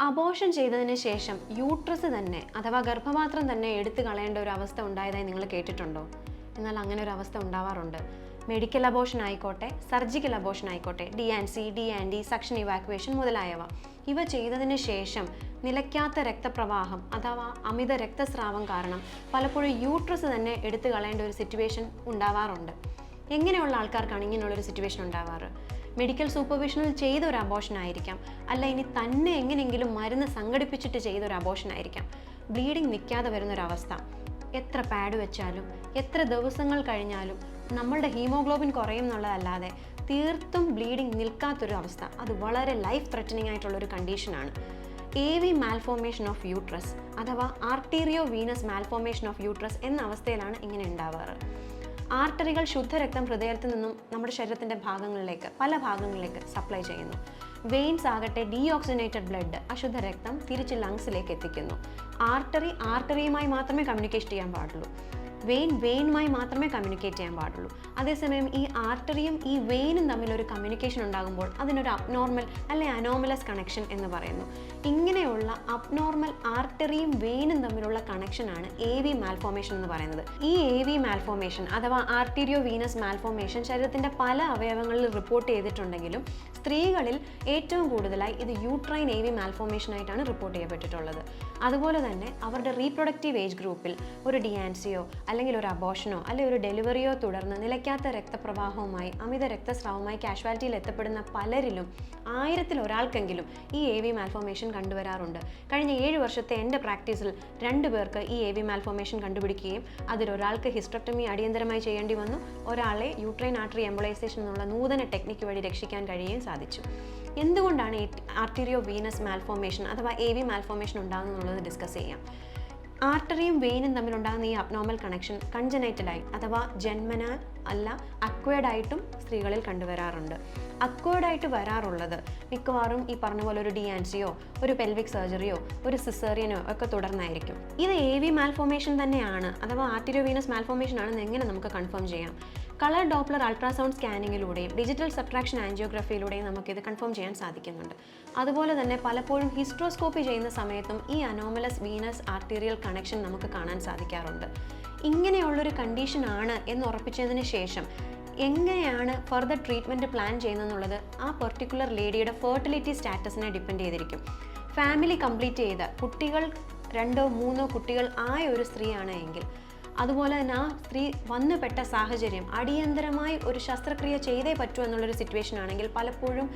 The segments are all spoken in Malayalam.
അബോഷൻ ചെയ്തതിന് ശേഷം യൂട്രസ് തന്നെ അഥവാ ഗർഭപാത്രം തന്നെ എടുത്തു കളയേണ്ട ഒരു അവസ്ഥ ഉണ്ടായതായി നിങ്ങൾ കേട്ടിട്ടുണ്ടോ? എന്നാൽ അങ്ങനെ ഒരു അവസ്ഥ ഉണ്ടാവാറുണ്ട്. മെഡിക്കൽ അബോഷൻ ആയിക്കോട്ടെ സർജിക്കൽ അബോഷൻ ആയിക്കോട്ടെ D and C D and D suction evacuation മുതലായവ. ഇവ ചെയ്തതിന് ശേഷം നിലയ്ക്കാത്ത രക്തപ്രവാഹം അഥവാ അമിത രക്തസ്രാവം കാരണം പലപ്പോഴും യൂട്രസ് തന്നെ എടുത്തു കളയേണ്ട ഒരു സിറ്റുവേഷൻ ഉണ്ടാവാറുണ്ട്. എങ്ങനെയുള്ള ആൾക്കാർക്കാണ് ഇങ്ങനെയുള്ളൊരു സിറ്റുവേഷൻ ഉണ്ടാവാറ്? മെഡിക്കൽ സൂപ്പർവിഷനിൽ ചെയ്ത ഒരു അബോഷൻ ആയിരിക്കാം അല്ല ഇനി തന്നെ എങ്ങനെയെങ്കിലും മരുന്ന് സംഘടിപ്പിച്ചിട്ട് ചെയ്ത ഒരു അബോഷൻ ആയിരിക്കാം ബ്ലീഡിങ് നിൽക്കാതെ വരുന്നൊരവസ്ഥ. എത്ര പാഡ് വെച്ചാലും എത്ര ദിവസങ്ങൾ കഴിഞ്ഞാലും നമ്മളുടെ ഹീമോഗ്ലോബിൻ കുറയും എന്നുള്ളതല്ലാതെ തീർത്തും ബ്ലീഡിങ് നിൽക്കാത്തൊരു അവസ്ഥ അത് വളരെ ലൈഫ് ത്രെറ്റനിങ് ആയിട്ടുള്ളൊരു കണ്ടീഷനാണ് A V malformation of uterus അഥവാ arterio venous malformation of uterus എന്ന അവസ്ഥയിലാണ് ഇങ്ങനെ ഉണ്ടാവാറ്. ആർട്ടറികൾ ശുദ്ധരക്തം ഹൃദയത്തിൽ നിന്നും നമ്മുടെ ശരീരത്തിന്റെ ഭാഗങ്ങളിലേക്ക് പല ഭാഗങ്ങളിലേക്ക് സപ്ലൈ ചെയ്യുന്നു. വെയിൻസ് ആകട്ടെ ഡീഓക്സിനേറ്റഡ് ബ്ലഡ് അശുദ്ധ രക്തം തിരിച്ച് ലങ്സിലേക്ക് എത്തിക്കുന്നു. ആർട്ടറി ആർട്ടറിയുമായി മാത്രമേ കമ്മ്യൂണിക്കേറ്റ് ചെയ്യാൻ പാടുള്ളൂ. വെയിൻ വെയിനുമായി മാത്രമേ കമ്മ്യൂണിക്കേറ്റ് ചെയ്യാൻ പാടുള്ളൂ. അതേസമയം ഈ ആർട്ടറിയും ഈ വെയിനും തമ്മിലൊരു കമ്മ്യൂണിക്കേഷൻ ഉണ്ടാകുമ്പോൾ അതിനൊരു അബ്നോർമൽ അല്ലെ അനോമലസ് കണക്ഷൻ എന്ന് പറയുന്നു. ഇങ്ങനെയുള്ള അബ്നോർമൽ ആർട്ടറിയും വെയിനും തമ്മിലുള്ള കണക്ഷനാണ് എ വി മാൽഫോമേഷൻ എന്ന് പറയുന്നത്. ഈ എ വി മാൽഫോമേഷൻ അഥവാ ആർട്ടീരിയോ വീനസ് മാൽഫോമേഷൻ ശരീരത്തിന്റെ പല അവയവങ്ങളിൽ റിപ്പോർട്ട് ചെയ്തിട്ടുണ്ടെങ്കിലും സ്ത്രീകളിൽ ഏറ്റവും കൂടുതലായി ഇത് യൂട്രൈൻ എ വി മാൽഫോമേഷനായിട്ടാണ് റിപ്പോർട്ട് ചെയ്യപ്പെട്ടിട്ടുള്ളത്. അതുപോലെ തന്നെ അവരുടെ റീപ്രൊഡക്റ്റീവ് ഏജ് ഗ്രൂപ്പിൽ ഒരു ഡിയാൻസിയോ അല്ലെങ്കിൽ ഒരു അബോഷനോ അല്ലെങ്കിൽ ഒരു ഡെലിവറിയോ തുടർന്ന് നിലയ്ക്കാത്ത രക്തപ്രവാഹവുമായി അമിത രക്തസ്രാവമായി കാഷ്വാലിറ്റിയിൽ എത്തപ്പെടുന്ന പലരിലും ആയിരത്തിൽ ഒരാൾക്കെങ്കിലും ഈ എ വി മാൽഫോമേഷൻ കണ്ടുവരാറുണ്ട്. കഴിഞ്ഞ ഏഴ് വർഷത്തെ എന്റെ പ്രാക്ടീസിൽ രണ്ട് പേർക്ക് ഈ എ വി മാൽഫോമേഷൻ കണ്ടുപിടിക്കുകയും അതിലൊരാൾക്ക് ഹിസ്ട്രക്ടമി അടിയന്തരമായി ചെയ്യേണ്ടി വന്നു. ഒരാളെ യൂട്രൈൻ ആർട്ടറി എംബോളൈസേഷൻ എന്നുള്ള നൂതന ടെക്നിക്ക് വഴി രക്ഷിക്കാൻ കഴിയുകയും സാധിച്ചു. എന്തുകൊണ്ടാണ് ആർട്ടീരിയോ വീനസ് മാൽഫോമേഷൻ അഥവാ എ വി മാൽഫോമേഷൻ ഉണ്ടാകുന്നത് ഡിസ്കസ് ചെയ്യാം. ആർട്ടറിയും വെയിനും തമ്മിലുണ്ടാകുന്ന ഈ അബ്നോർമൽ കണക്ഷൻ കൺജനൈറ്റലായി അഥവാ ജന്മനാൽ അല്ല അക്വേഡായിട്ടും സ്ത്രീകളിൽ കണ്ടുവരാറുണ്ട്. അക്വേഡായിട്ട് വരാറുള്ളത് മിക്കവാറും ഈ പറഞ്ഞ പോലെ ഒരു ഡിയാൻസിയോ ഒരു പെൽവിക് സർജറിയോ ഒരു സിസേറിയനോ ഒക്കെ തുടർന്നായിരിക്കും. ഇത് എ വി മാൽഫോമേഷൻ തന്നെയാണ് അഥവാ ആർട്ടിരിയോ വീനസ് മാൽഫോമേഷൻ ആണെന്ന് എങ്ങനെ നമുക്ക് കൺഫേം ചെയ്യാം? കളർ ഡോപ്ലർ അൾട്രാസൗണ്ട് സ്കാനിങ്ങിലൂടെയും ഡിജിറ്റൽ സബ്ട്രാക്ഷൻ ആൻജിയോഗ്രഫിയിലൂടെയും നമുക്കിത് കൺഫേം ചെയ്യാൻ സാധിക്കുന്നുണ്ട്. അതുപോലെ തന്നെ പലപ്പോഴും ഹിസ്ട്രോസ്കോപ്പി ചെയ്യുന്ന സമയത്തും ഈ അനോമലസ് വീനസ് ആർട്ടീരിയൽ കണക്ഷൻ നമുക്ക് കാണാൻ സാധിക്കാറുണ്ട്. ഇങ്ങനെയുള്ളൊരു കണ്ടീഷൻ ആണ് എന്ന് ഉറപ്പിച്ചതിന് ശേഷം എങ്ങനെയാണ് ഫർദർ ട്രീറ്റ്മെന്റ് പ്ലാൻ ചെയ്യുന്നതെന്നുള്ളത് ആ പെർട്ടിക്കുലർ ലേഡിയുടെ ഫെർട്ടിലിറ്റി സ്റ്റാറ്റസിനെ ഡിപ്പെൻഡ് ചെയ്തിരിക്കും. ഫാമിലി കംപ്ലീറ്റ് ചെയ്ത കുട്ടികൾ രണ്ടോ മൂന്നോ കുട്ടികൾ ആയ ഒരു സ്ത്രീയാണ് എങ്കിൽ അതുപോലെ തന്നെ ആ സ്ത്രീ വന്നുപെട്ട സാഹചര്യം അടിയന്തരമായി ഒരു ശസ്ത്രക്രിയ ചെയ്തേ പറ്റൂ എന്നുള്ളൊരു സിറ്റുവേഷൻ ആണെങ്കിൽ പലപ്പോഴും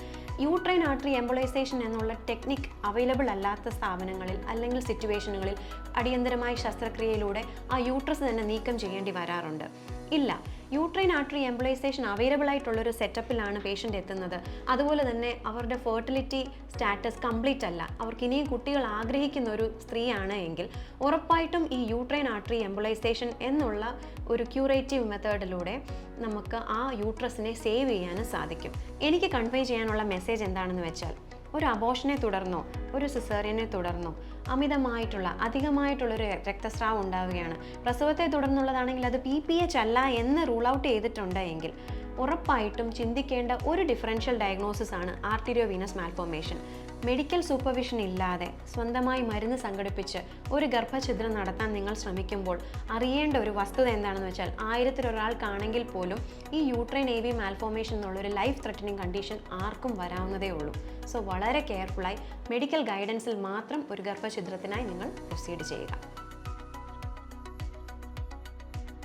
യൂട്രൈൻ ആർട്ടറി എംബോളൈസേഷൻ എന്നുള്ള ടെക്നിക് അവൈലബിൾ അല്ലാത്ത സ്ഥാപനങ്ങളിൽ അല്ലെങ്കിൽ സിറ്റുവേഷനുകളിൽ അടിയന്തരമായി ശസ്ത്രക്രിയയിലൂടെ ആ യൂട്രസ് തന്നെ നീക്കം ചെയ്യേണ്ടി വരാറുണ്ട്. ഇല്ല യൂട്രൈൻ ആർട്ടറി എംപ്ലോയിസേഷൻ അവൈലബിൾ ആയിട്ടുള്ളൊരു സെറ്റപ്പിലാണ് പേഷ്യന്റ് എത്തുന്നത്. അതുപോലെ തന്നെ അവരുടെ ഫെർട്ടിലിറ്റി സ്റ്റാറ്റസ് കംപ്ലീറ്റ് അല്ല. അവർക്ക് ഇനിയും കുട്ടികൾ ആഗ്രഹിക്കുന്ന ഒരു സ്ത്രീയാണ് എങ്കിൽ ഉറപ്പായിട്ടും ഈ യൂട്രൈൻ ആർട്ടറി എംപ്ലോയിസേഷൻ എന്നുള്ള ഒരു ക്യൂറേറ്റീവ് മെത്തേഡിലൂടെ നമുക്ക് ആ യൂട്രസിനെ സേവ് ചെയ്യാനും സാധിക്കും. എനിക്ക് കൺവേ ചെയ്യാനുള്ള മെസ്സേജ് എന്താണെന്ന് വെച്ചാൽ ഒരു അബോഷനെ തുടർന്നോ ഒരു സിസേറിയനെ തുടർന്നോ അമിതമായിട്ടുള്ള അധികമായിട്ടുള്ളൊരു രക്തസ്രാവം ഉണ്ടാവുകയാണ്. പ്രസവത്തെ തുടർന്നുള്ളതാണെങ്കിൽ അത് പി പി എച്ച് അല്ല എന്ന് റൂൾ ഔട്ട് ചെയ്തിട്ടുണ്ട് എങ്കിൽ ഉറപ്പായിട്ടും ചിന്തിക്കേണ്ട ഒരു ഡിഫറൻഷ്യൽ ഡയഗ്നോസിസ് ആണ് arterio venous malformation medical supervision ഇല്ലാതെ സ്വന്തമായി മരുന്ന് സംഘടിപ്പിച്ച് ഒരു ഗർഭഛിദ്രം നടത്താൻ നിങ്ങൾ ശ്രമിക്കുമ്പോൾ അറിയേണ്ട ഒരു വസ്തുത എന്താണെന്ന് വെച്ചാൽ ആയിരത്തിലൊരാൾക്കാണെങ്കിൽ പോലും ഈ യൂട്രൈൻ എ വി മാൽഫോമേഷൻ എന്നുള്ളൊരു ലൈഫ് ത്രെറ്റനിങ് കണ്ടീഷൻ ആർക്കും വരാവുന്നതേ ഉള്ളൂ. സോ വളരെ കെയർഫുള്ളായി മെഡിക്കൽ ഗൈഡൻസിൽ മാത്രം ഒരു ഗർഭഛിദ്രത്തിനായി നിങ്ങൾ പ്രൊസീഡ് ചെയ്യുക.